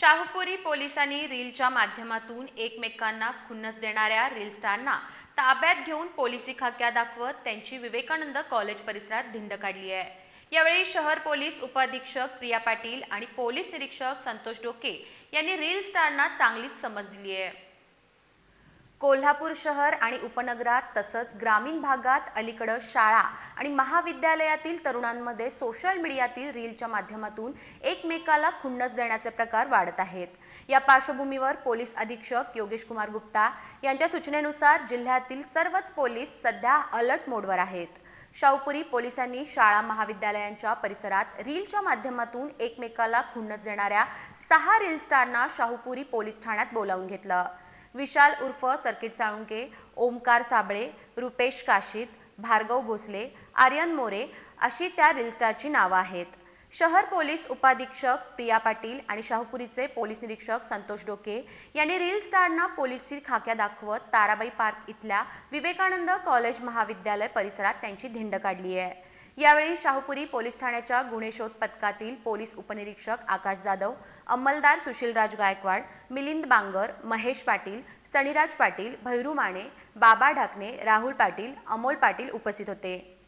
शाहूपुरी पोलिसांनी रीलच्या माध्यमातून एकमेकांना खुन्नस देणाऱ्या रील स्टारना ताब्यात घेऊन पोलिसी खाक्या दाखवत त्यांची विवेकानंद कॉलेज परिसरात धिंड काढली आहे. यावेळी शहर पोलीस उपाधीक्षक प्रिया पाटील आणि पोलीस निरीक्षक संतोष डोके यांनी रील स्टारना चांगलीच समज दिली आहे. कोल्हापूर शहर आणि उपनगरात तसंच ग्रामीण भागात अलीकडं शाळा आणि महाविद्यालयातील तरुणांमध्ये सोशल मीडियातील रीलच्या माध्यमातून एकमेकाला खुन्नस देण्याचे प्रकार वाढत आहेत. या पार्श्वभूमीवर पोलीस अधीक्षक योगेश कुमार गुप्ता यांच्या सूचनेनुसार जिल्ह्यातील सर्वच पोलीस सध्या अलर्ट मोडवर आहेत. शाहूपुरी पोलिसांनी शाळा महाविद्यालयांच्या परिसरात रीलच्या माध्यमातून एकमेकाला खुन्नस देणाऱ्या सहा रील स्टारना शाहूपुरी पोलीस ठाण्यात बोलावून घेतलं. विशाल उर्फ सर्किट साळुंके ओमकार साबळे रुपेश काशीत भार्गव भोसले आर्यन मोरे अशी त्या रिलस्टारची नावं आहेत. शहर पोलीस उपाधीक्षक प्रिया पाटील आणि शाहूपुरीचे पोलीस निरीक्षक संतोष डोके यांनी रील स्टारना पोलिसी खाक्या दाखवत ताराबाई पार्क इथल्या विवेकानंद कॉलेज महाविद्यालय परिसरात त्यांची धिंड काढली आहे. यावेळी शाहूपुरी पोलीस ठाण्याच्या गुणेशोध पथकातील पोलीस उपनिरीक्षक आकाश जाधव अंमलदार सुशीलराज गायकवाड मिलिंद बांगर महेश पाटील सनिराज पाटील भैरू माने बाबा ढाकणे राहुल पाटील अमोल पाटील उपस्थित होते.